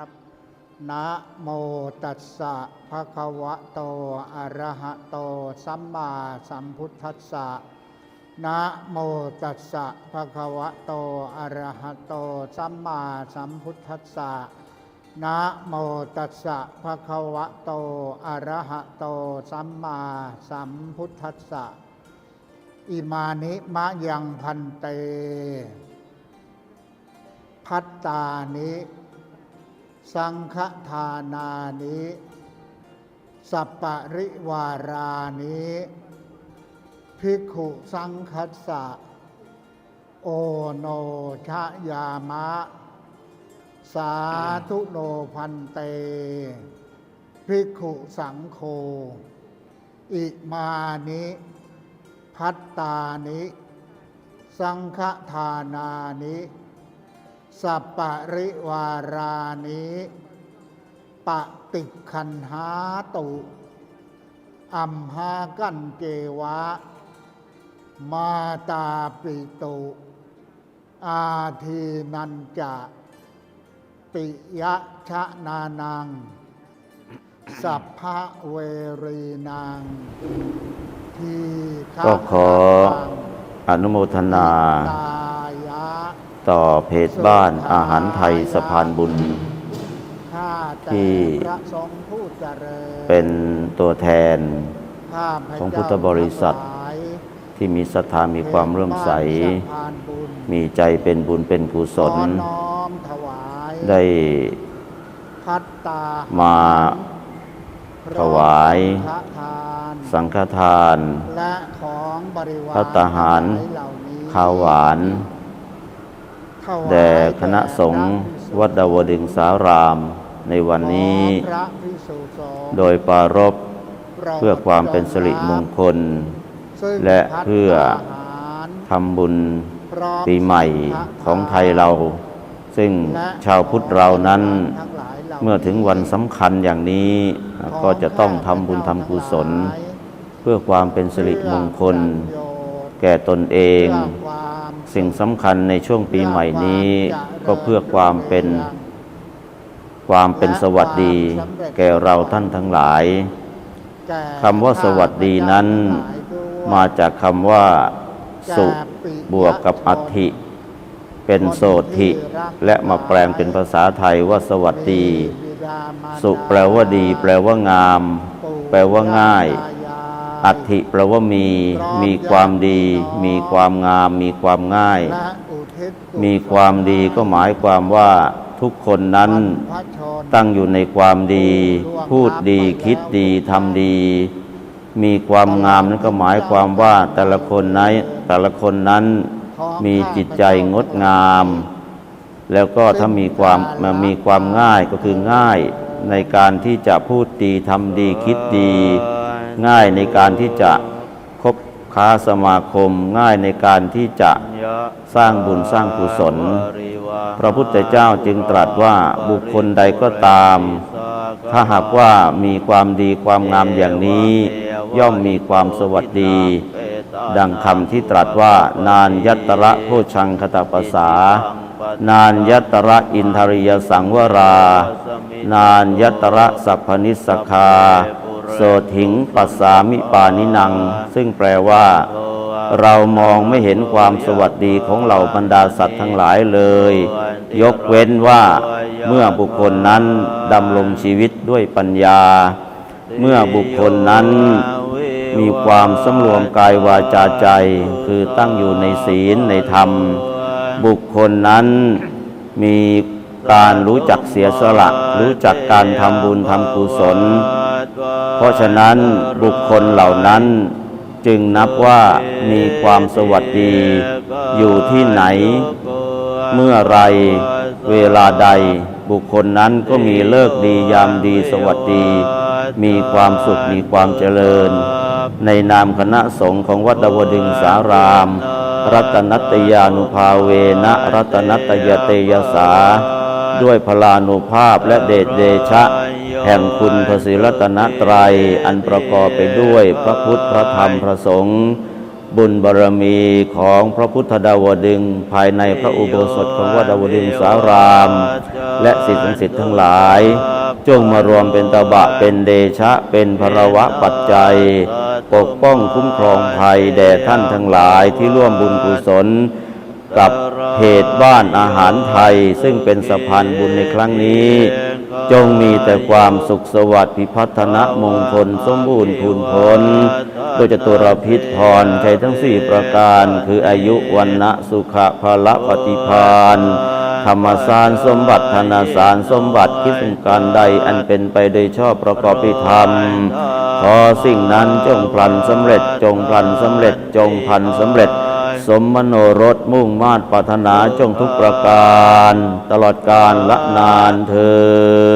ครับนะโมตัสสะภะคะวะโต อะระหะโต สัมมาสัมพุทธัสสะนะโมตัสสะภะคะวะโต อะระหะโต สัมมาสัมพุทธัสสะนะโมตัสสะภะคะวะโต อะระหะโต สัมมาสัมพุทธัสสะ อิมานิมะยังพันเต พัตตานิ สังฆทานานิสัปปะริวารานิภิกขุสังคัสสะ โอโนชะยามะ สาธุโนพันเต ภิกขุสังโฆอิมานิ พัตตานิ สังฆทานานิ สัปปริวารานิปติคันหาตุอัมหากันเกวะ มาตาปิตุ อาทีนันจะปิยะชะนานัง สัพพะเวรีนางทีฆะก็ขออนุโมทนาา ต่อเพจบ้านอาหารไทยสะพานบุญข้าแต่ที่พระสงฆ์ผู้เจริญเป็นตัวแทนข้าพเจ้าของพุทธบริษัททั้งหลายที่มีศรัทธามีความเรื่อมใสเพจบ้านสะพานบุญมีใจเป็นบุญเป็นกุศลขอน้อมถวายได้พัตตามาพร้อถวายพระทานสังฆทาน และของบริวารภัตตาหารทั้งลยเหล่านี้ข้าวหวานถวาย แด่คณะสงฆ์พระภิกษุวัดดาวดึงสารามในวันนี้ขอพระภิกษุสงฆ์โดยปรารภเพื่อความเป็นสิริมงคลซึ่งและเพื่อภัตตาหารทำบุญพร้อปีใหม่สัฆทานของไทยเรา ซึ่งและชาวพุทธเรานั้นทั้งหลายหล่าเมื่อถึงวันสำคัญอย่างนี้ก็จะต้องทำบุญทำกุศล เพื่อความเป็นสิริมงคล แก่ตนเองเพื่อความ สิ่งสำคัญในช่วงปีใหม่นี้ ก็เพื่อความเป็นความเป็นสวัสดี แก่เราท่านทั้งหลายแก่คำว่าสวัสดีนั้นข้พเจ้ทั้งหลายด้วยมาจากคำว่า สุแก่ปิยบวกกับอัฐิ เป็นโสธิ และมาแปลงเป็นภาษาไทยว่าสวัสดีบิดามารดาสุแปลว่าดี แปลว่างามปู่แปลว่าง่าย ตายายอัฐิแปลว่ามี มีความดี มีความงาม มีความง่ายและอุทิศกุศลมีความดีก็หมายความว่าทุกคนนั้นพระชนตั้งอยู่ในความดี พูดดีคิดดีทำดี มีความงามนั้นก็หมายความว่าแต่ละคนนั้นแต่ละคนนั้นมีจิตใจงดงาม แล้วก็ถ้ามีความมันมีความง่ายก็คือง่ายในการที่จะพูดดีทำดีคิดดี ง่ายในการที่จะคบค้าสมาคม ง่ายในการที่จะสร้างบุญสร้างกุศล พระพุทธเจ้าจึงตรัสว่าบุคคลใดก็ตาม ถ้าหากว่ามีความดีความงามอย่างนี้ ย่อมมีความสวัสดี ดังคำที่ตรัสว่านานยัตระโพชังคตปสานานยัตระอินทริยสังวรา นานยัตระสัพพนิสคา โสถิงปัสสามิปานินัง ซึ่งแปลว่า เรามองไม่เห็นความสวัสดีของเหล่าบรรดาสัตว์ทั้งหลายเลย ยกเว้นว่า เมื่อบุคคลนั้นดำรงชีวิตด้วยปัญญา เมื่อบุคคลนั้นมีความสำรวมกายวาจาใจ คือตั้งอยู่ในศีลในธรรม บุคคลนั้นมีการรู้จักเสียสละ รู้จักการทำบุญทำกุศล เพราะฉะนั้นบุคคลเหล่านั้นจึงนับว่ามีความสวัสดีอยู่ที่ไหน เมื่อไรเวลาใดบุคคลนั้นก็มีเลิกดียามดีสวัสดี มีความสุขมีความเจริญ ในนามคณะสงฆ์ของวัดดวดึงสาราม รัตนัตยานุภาเวนะรัตนัตยเตยสา ด้วยพลานุภาพและเดชเดชะ แห่งคุณพระศิรัตนตรัย อันประกอบไปด้วยพระพุทธพระธรรมพระสงฆ์บุญบารมีของพระพุทธดาวดึงภายในพระอุโบสถของวัดดาวดึงสาราม และสิทธิสิทธิ์ทั้งหลาย จงมารวมเป็นตบะเป็นเดชะเป็นภรวะปัจจัย ปกป้องคุ้มครองภัยแด่ท่านทั้งหลายที่ร่วมบุญกุศล กับเพจบ้านอาหารไทย ซึ่งเป็นสะพานบุญในครั้งนี้ จงมีแต่ความสุขสวัสดิ์พิพัฒนะมงคลสมบูรณ์พูนพ้นโดยจตุรพิษพรชัยทั้งสี่ประการคืออายุวันนะสุขะพละปฏิพานธรรมสารสมบัติธนาสารสมบัติคิดถึงการใดอันเป็นไปโดยชอบประกอบพิธรรม ขอสิ่งนั้นจงพลันสำเร็จจงพลันสำเร็จจงพันสำเร็จ สมมโนรสมุ่งมาตรปรารถนาจงทุกประการ ตลอดกาลละนานเทิน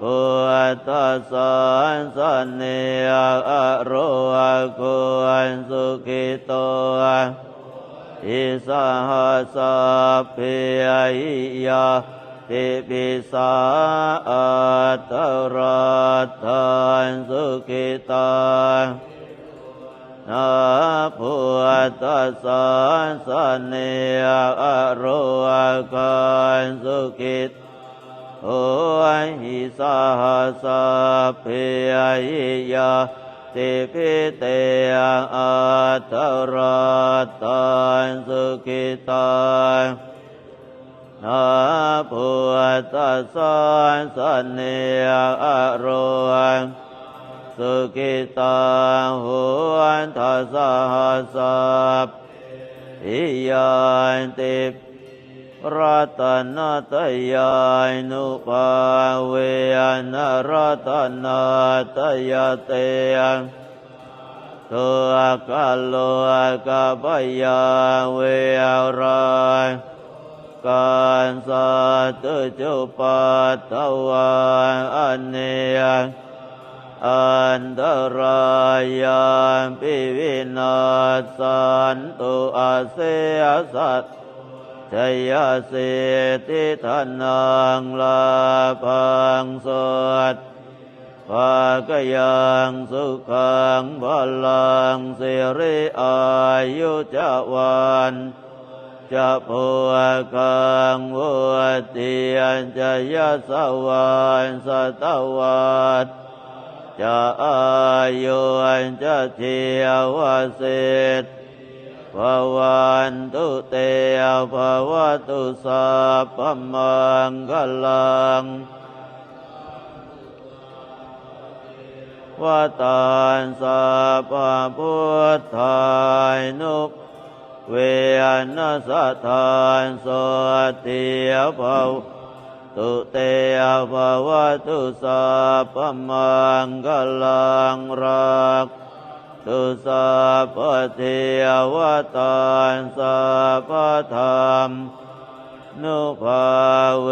พุทธสอนสเนียอโรคุณสุขิโตอิสหสสะพิยิยาติปิสาอัตรัตถันสุขิตานะพุทธสอนสเนียอโรกันสุขิต โอหิสาสะเพยิยาติพิเตอัตรัตตันสุขิตานะพุทธสอนสเนียอโรสุกิตาหุนทัสสะสัพพิยานติ รัตนตยานุภาเวนรัตนาตยเตตัวกัลโลกปยาเวรายการสัตจุปัตตวาอันเนียอันตรายาปิวินาสันตุอาเสสัต ชยสิทธิธนังลาพังสดภากยังสุขังพลังสิริอายุจวันจะพูกังวุติยันจะยะสวันสตวัตจะอายุอันจะเทียวสิทธิ์ ภวันตุเตภวตุสัพพมังคลังวตานสัพพุทธายนุเวนสัทานสติยภวตุเตภวตุสัพพมังคลังรัก ตุสัพพเทวตานสัพพธรรมนุภาเว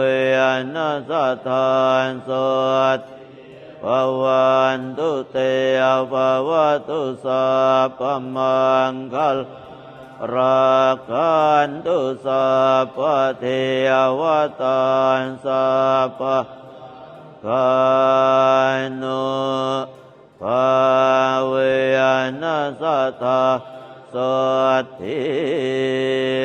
นสัทธานสดภวันตุเตภวตุสัพพมังคลรักขันตุสัพพเทวตานสัพพกานุ ภาเวนัสตถาสดทิ